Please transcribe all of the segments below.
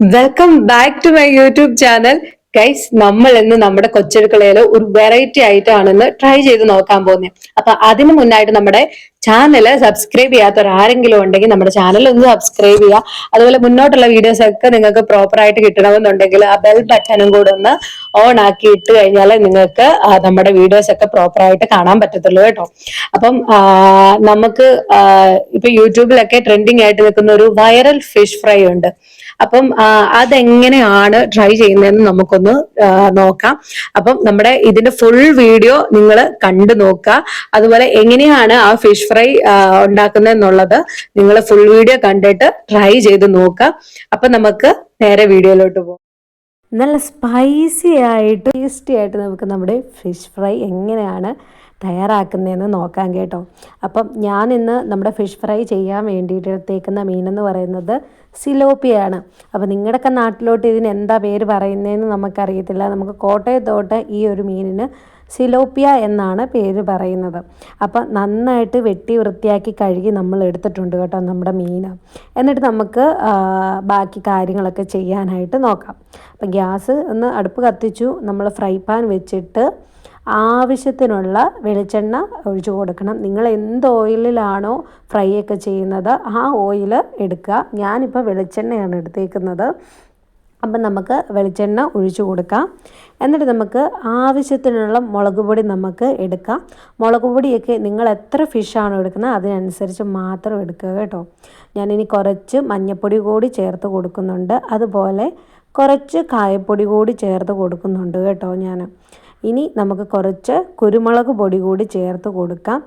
Welcome back to my YouTube channel guys നമ്മൾ ഇന്ന് നമ്മുടെ കൊച്ചെടുക്കളയിൽ ഒരു വെറൈറ്റി ആയിട്ടാണെന്ന് ട്രൈ ചെയ്ത് നോക്കാൻ പോകുന്നത് അപ്പൊ അതിനു മുന്നായിട്ട് നമ്മുടെ ചാനൽ സബ്സ്ക്രൈബ് ചെയ്യാത്ത ആരെങ്കിലും ഉണ്ടെങ്കിൽ നമ്മുടെ ചാനൽ ഒന്ന് സബ്സ്ക്രൈബ് ചെയ്യുക. അതുപോലെ മുന്നോട്ടുള്ള വീഡിയോസ് ഒക്കെ നിങ്ങൾക്ക് പ്രോപ്പർ ആയിട്ട് കിട്ടണമെന്നുണ്ടെങ്കിൽ ആ ബെൽ ബട്ടണും കൂടെ ഒന്ന് ഓൺ ആക്കി ഇട്ട് കഴിഞ്ഞാൽ നിങ്ങൾക്ക് നമ്മുടെ വീഡിയോസ് ഒക്കെ പ്രോപ്പർ ആയിട്ട് കാണാൻ പറ്റത്തുള്ളൂ കേട്ടോ. അപ്പം നമുക്ക് ഇപ്പൊ യൂട്യൂബിലൊക്കെ ട്രെൻഡിങ് ആയിട്ട് നിൽക്കുന്ന ഒരു വൈറൽ ഫിഷ് ഫ്രൈ ഉണ്ട്. അപ്പം അതെങ്ങനെയാണ് ട്രൈ ചെയ്യുന്നതെന്ന് നമുക്കൊന്ന് നോക്കാം. അപ്പം നമ്മുടെ ഇതിന്റെ ഫുൾ വീഡിയോ നിങ്ങൾ കണ്ടു നോക്കുക. അതുപോലെ എങ്ങനെയാണ് ആ ഫിഷ് ഫ്രൈ ഉണ്ടാക്കുന്നത് എന്നുള്ളത് നിങ്ങൾ ഫുൾ വീഡിയോ കണ്ടിട്ട് ട്രൈ ചെയ്ത് നോക്കുക. അപ്പൊ നമുക്ക് നേരെ വീഡിയോയിലോട്ട് പോകാം നല്ല സ്പൈസി ആയിട്ട് ടേസ്റ്റി ആയിട്ട് നമുക്ക് നമ്മുടെ ഫിഷ് ഫ്രൈ എങ്ങനെയാണ് തയ്യാറാക്കുന്നതെന്ന് നോക്കാം കേട്ടോ. അപ്പം ഞാൻ ഇന്ന് നമ്മുടെ ഫിഷ് ഫ്രൈ ചെയ്യാൻ വേണ്ടിയിട്ട് എടുത്തേക്കുന്ന മീനെന്ന് പറയുന്നത് സിലോപ്പിയാണ്. അപ്പോൾ നിങ്ങളുടെയൊക്കെ നാട്ടിലോട്ട് ഇതിന് എന്താ പേര് പറയുന്നതെന്ന് നമുക്കറിയത്തില്ല. നമുക്ക് കോട്ടയത്തോട്ട് ഈ ഒരു മീനിന് സിലോപ്പിയ എന്നാണ് പേര് പറയുന്നത്. അപ്പോൾ നന്നായിട്ട് വെട്ടി വൃത്തിയാക്കി കഴുകി നമ്മൾ എടുത്തിട്ടുണ്ട് കേട്ടോ നമ്മുടെ മീൻ എന്നിട്ട് നമുക്ക് ബാക്കി കാര്യങ്ങളൊക്കെ ചെയ്യാനായിട്ട് നോക്കാം. അപ്പം ഗ്യാസ് ഒന്ന് അടുപ്പ് കത്തിച്ചു. നമ്മൾ ഫ്രൈ പാൻ വെച്ചിട്ട് ആവശ്യത്തിനുള്ള വെളിച്ചെണ്ണ ഒഴിച്ചു കൊടുക്കണം. നിങ്ങൾ എന്ത് ഓയിലിലാണോ ഫ്രൈ ഒക്കെ ചെയ്യുന്നത് ആ ഓയിൽ എടുക്കുക. ഞാനിപ്പോൾ വെളിച്ചെണ്ണയാണ് എടുത്തേക്കുന്നത്. അപ്പം നമുക്ക് വെളിച്ചെണ്ണ ഒഴിച്ചു കൊടുക്കാം. എന്നിട്ട് നമുക്ക് ആവശ്യത്തിനുള്ള മുളക് പൊടി നമുക്ക് എടുക്കാം. മുളക് പൊടിയൊക്കെ നിങ്ങൾ എത്ര ഫിഷാണോ എടുക്കുന്നത് അതിനനുസരിച്ച് മാത്രം എടുക്കുക കേട്ടോ. ഞാനിനി കുറച്ച് മഞ്ഞൾപ്പൊടി കൂടി ചേർത്ത് കൊടുക്കുന്നുണ്ട്. അതുപോലെ കുറച്ച് കായപ്പൊടി കൂടി ചേർത്ത് കൊടുക്കുന്നുണ്ട് കേട്ടോ ഞാൻ. ഇനി നമുക്ക് കുറച്ച് കുരുമുളക് പൊടി കൂടി ചേർത്ത് കൊടുക്കാം.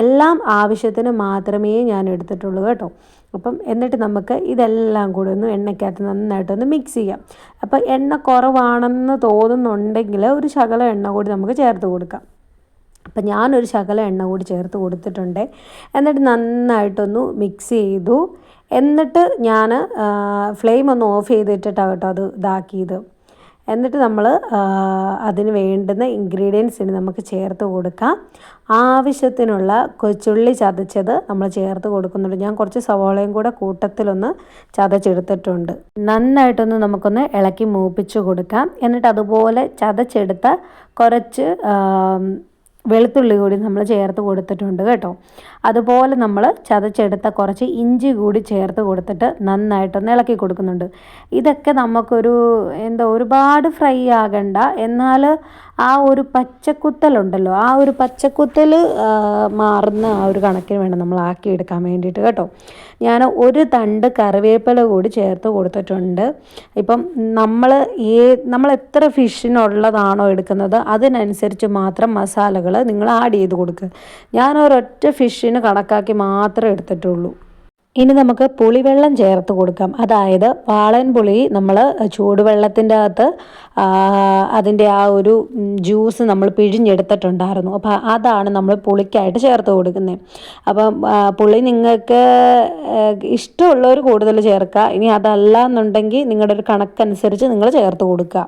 എല്ലാം ആവശ്യത്തിന് മാത്രമേ ഞാൻ എടുത്തിട്ടുള്ളൂ കേട്ടോ. അപ്പം എന്നിട്ട് നമുക്ക് ഇതെല്ലാം കൂടി ഒന്ന് എണ്ണയ്ക്കകത്ത് നന്നായിട്ടൊന്ന് മിക്സ് ചെയ്യാം. അപ്പം എണ്ണ കുറവാണെന്ന് തോന്നുന്നുണ്ടെങ്കിൽ ഒരു ശകലം എണ്ണ കൂടി നമുക്ക് ചേർത്ത് കൊടുക്കാം. അപ്പം ഞാനൊരു ശകല എണ്ണ കൂടി ചേർത്ത് കൊടുത്തിട്ടുണ്ട്. എന്നിട്ട് നന്നായിട്ടൊന്ന് മിക്സ് ചെയ്തു. എന്നിട്ട് ഞാൻ ഫ്ലെയിം ഒന്ന് ഓഫ് ചെയ്തിട്ടിട്ടാണ് കേട്ടോ അത് ഇതാക്കിയത്. എന്നിട്ട് നമ്മൾ അതിന് വേണ്ടുന്ന ഇൻഗ്രീഡിയൻസിന് നമുക്ക് ചേർത്ത് കൊടുക്കാം. ആവശ്യത്തിനുള്ള കൊച്ചുള്ളി ചതച്ചത് നമ്മൾ ചേർത്ത് കൊടുക്കുന്നുണ്ട്. ഞാൻ കുറച്ച് സവോളയും കൂടെ കൂട്ടത്തിലൊന്ന് ചതച്ചെടുത്തിട്ടുണ്ട്. നന്നായിട്ടൊന്ന് നമുക്കൊന്ന് ഇളക്കി മൂപ്പിച്ച് കൊടുക്കാം. എന്നിട്ട് അതുപോലെ ചതച്ചെടുത്ത കുറച്ച് വെളുത്തുള്ളി കൂടി നമ്മൾ ചേർത്ത് കൊടുത്തിട്ടുണ്ട് കേട്ടോ. അതുപോലെ നമ്മൾ ചതച്ചെടുത്ത കുറച്ച് ഇഞ്ചി കൂടി ചേർത്ത് കൊടുത്തിട്ട് നന്നായിട്ടൊന്ന് ഇളക്കി കൊടുക്കുന്നുണ്ട്. ഇതൊക്കെ നമുക്കൊരു എന്താ ഒരുപാട് ഫ്രൈ ആകണ്ട. എന്നാൽ ആ ഒരു പച്ചക്കുത്തലുണ്ടല്ലോ ആ ഒരു പച്ചക്കുത്തൽ മാറുന്ന ആ ഒരു കണക്കിന് വേണം നമ്മൾ ആക്കിയെടുക്കാൻ വേണ്ടിയിട്ട് കേട്ടോ. ഞാൻ ഒരു തണ്ട് കറിവേപ്പില കൂടി ചേർത്ത് കൊടുത്തിട്ടുണ്ട്. ഇപ്പം നമ്മൾ ഏ നമ്മൾ എത്ര ഫിഷിനുള്ളതാണോ എടുക്കുന്നത് അതിനനുസരിച്ച് മാത്രം മസാലകൾ നിങ്ങൾ ആഡ് ചെയ്ത് കൊടുക്കുക ഞാൻ ഒരൊറ്റ ഫിഷിന് കണക്കാക്കി മാത്രമേ എടുത്തിട്ടുള്ളൂ. ഇനി നമുക്ക് പുളിവെള്ളം ചേർത്ത് കൊടുക്കാം. അതായത് വാളൻ പുളി നമ്മൾ ചൂടുവെള്ളത്തിന്റെ അകത്ത് അതിന്റെ ആ ഒരു ജ്യൂസ് നമ്മൾ പിഴിഞ്ഞെടുത്തിട്ടുണ്ടായിരുന്നു. അപ്പോൾ അതാണ് നമ്മൾ പുളിക്കായിട്ട് ചേർത്ത് കൊടുക്കുന്നത് അപ്പം പുളി നിങ്ങൾക്ക് ഇഷ്ടമുള്ളവർ കൂടുതൽ ചേർക്കുക. ഇനി അതല്ല എന്നുണ്ടെങ്കിൽ നിങ്ങളുടെ ഒരു കണക്കനുസരിച്ച് നിങ്ങൾ ചേർത്ത് കൊടുക്കുക.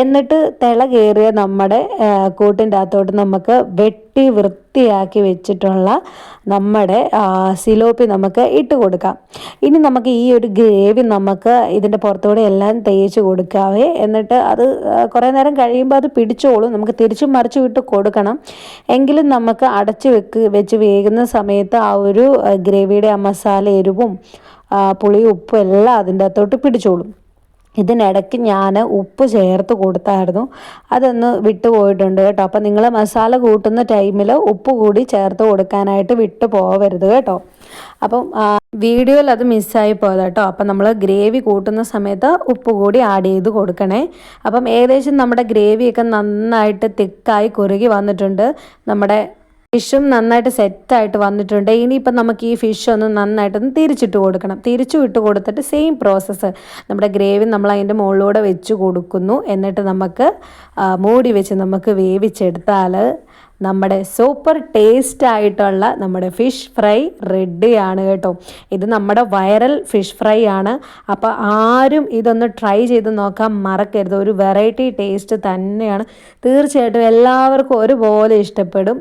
എന്നിട്ട് തിള കയറിയ നമ്മുടെ കൂട്ടിന്റെ അകത്തോട്ട് നമുക്ക് വെട്ടി വൃത്തിയാക്കി വെച്ചിട്ടുള്ള നമ്മുടെ സിലോപ്പി നമുക്ക് ഇട്ട് കൊടുക്കാം. ഇനി നമുക്ക് ഈ ഒരു ഗ്രേവി നമുക്ക് ഇതിന്റെ പുറത്തൂടെ എല്ലാം തേച്ച് കൊടുക്കാവേ. എന്നിട്ട് അത് കുറേ നേരം കഴിയുമ്പോൾ അത് പിടിച്ചോളും. നമുക്ക് തിരിച്ചും മറിച്ചും വിട്ട് കൊടുക്കണം. എങ്കിലും നമുക്ക് അടച്ച് വെക്ക് വെച്ച് വേകുന്ന സമയത്ത് ആ ഒരു ഗ്രേവിയുടെ ആ മസാല എരിവും പുളി ഉപ്പും എല്ലാം അതിന്റെ അകത്തോട്ട് പിടിച്ചോളും. ഇതിനിടയ്ക്ക് ഞാൻ ഉപ്പ് ചേർത്ത് കൊടുത്തായിരുന്നു. അതൊന്ന് വിട്ടു പോയിട്ടുണ്ട് കേട്ടോ. അപ്പം നിങ്ങൾ മസാല കൂട്ടുന്ന ടൈമിൽ ഉപ്പ് കൂടി ചേർത്ത് കൊടുക്കാനായിട്ട് വിട്ടു പോവരുത് കേട്ടോ. അപ്പം വീഡിയോയിൽ അത് മിസ്സായി പോയത് കേട്ടോ. അപ്പം നമ്മൾ ഗ്രേവി കൂട്ടുന്ന സമയത്ത് ഉപ്പ് കൂടി ആഡ് ചെയ്ത് കൊടുക്കണേ. അപ്പം ഏകദേശം നമ്മുടെ ഗ്രേവിയൊക്കെ നന്നായിട്ട് തിക്കായി കുറുകി വന്നിട്ടുണ്ട്. നമ്മുടെ ഫിഷും നന്നായിട്ട് സെറ്റായിട്ട് വന്നിട്ടുണ്ട്. ഇനിയിപ്പം നമുക്ക് ഈ ഫിഷ് ഒന്ന് നന്നായിട്ടൊന്ന് തിരിച്ചിട്ട് കൊടുക്കണം. തിരിച്ചു വിട്ട് കൊടുത്തിട്ട് സെയിം പ്രോസസ്സ് നമ്മുടെ ഗ്രേവി നമ്മൾ അതിന്റെ മുകളിലൂടെ വെച്ച് കൊടുക്കുന്നു. എന്നിട്ട് നമുക്ക് മൂടി വെച്ച് നമുക്ക് വേവിച്ചെടുത്താൽ നമ്മുടെ സൂപ്പർ ടേസ്റ്റ് ആയിട്ടുള്ള നമ്മുടെ ഫിഷ് ഫ്രൈ റെഡിയാണ് കേട്ടോ. ഇത് നമ്മുടെ വൈറൽ ഫിഷ് ഫ്രൈ ആണ്. അപ്പോൾ ആരും ഇതൊന്ന് ട്രൈ ചെയ്ത് നോക്കാൻ മറക്കരുത്. ഒരു വെറൈറ്റി ടേസ്റ്റ് തന്നെയാണ്. തീർച്ചയായിട്ടും എല്ലാവർക്കും ഒരുപോലെ ഇഷ്ടപ്പെടും.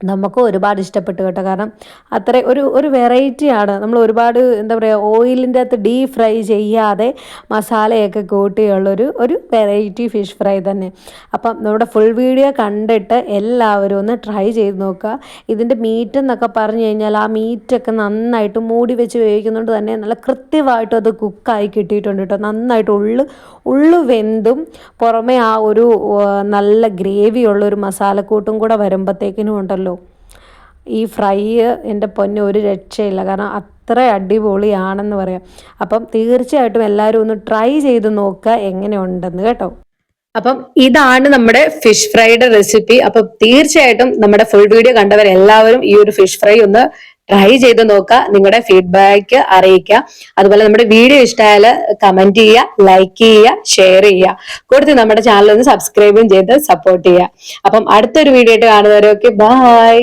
നമുക്കും ഒരുപാട് ഇഷ്ടപ്പെട്ടു കേട്ടോ. കാരണം അത്ര ഒരു ഒരു വെറൈറ്റിയാണ് നമ്മൾ ഒരുപാട് എന്താ പറയുക ഓയിലിന്റെ അകത്ത് ഡീ ഫ്രൈ ചെയ്യാതെ മസാലയൊക്കെ കൂട്ടിയുള്ളൊരു ഒരു വെറൈറ്റി ഫിഷ് ഫ്രൈ തന്നെ. അപ്പം നമ്മുടെ ഫുൾ വീഡിയോ കണ്ടിട്ട് എല്ലാവരും ഒന്ന് ട്രൈ ചെയ്ത് നോക്കുക. ഇതിന്റെ മീറ്റ് എന്നൊക്കെ പറഞ്ഞു കഴിഞ്ഞാൽ ആ മീറ്റൊക്കെ നന്നായിട്ട് മൂടി വെച്ച് ഉപയോഗിക്കുന്നതുകൊണ്ട് തന്നെ നല്ല കൃത്യമായിട്ടും അത് കുക്കായി കിട്ടിയിട്ടുണ്ട് കേട്ടോ. നന്നായിട്ട് ഉള്ളു ഉള്ളു വെന്തും പുറമെ ആ ഒരു നല്ല ഗ്രേവി ഉള്ള ഒരു മസാലക്കൂട്ടും കൂടെ വരുമ്പോഴത്തേക്കിനും ഉണ്ടല്ലോ ഈ ഫ്രൈ എന്റെ പൊന്നെ ഒരു രക്ഷയില്ല. കാരണം അത്ര അടിപൊളിയാണെന്ന് പറയാം. അപ്പം തീർച്ചയായിട്ടും എല്ലാവരും ഒന്ന് ട്രൈ ചെയ്ത് നോക്കുക എങ്ങനെയുണ്ടെന്ന് കേട്ടോ. അപ്പം ഇതാണ് നമ്മുടെ ഫിഷ് ഫ്രൈയുടെ റെസിപ്പി. അപ്പം തീർച്ചയായിട്ടും നമ്മുടെ ഫുൾ വീഡിയോ കണ്ടവർ എല്ലാവരും ഈ ഒരു ഫിഷ് ഫ്രൈ ഒന്ന് ട്രൈ ചെയ്ത് നോക്കുക. നിങ്ങളുടെ ഫീഡ്ബാക്ക് അറിയിക്കുക. അതുപോലെ നമ്മുടെ വീഡിയോ ഇഷ്ടമായാൽ കമന്റ് ചെയ്യുക ലൈക്ക് ചെയ്യുക ഷെയർ ചെയ്യുക. കൂടുതൽ നമ്മുടെ ചാനൽ ഒന്ന് സബ്സ്ക്രൈബും ചെയ്ത് സപ്പോർട്ട് ചെയ്യുക. അപ്പം അടുത്തൊരു വീഡിയോ ആയിട്ട് കാണുന്നവരൊക്കെ ബൈ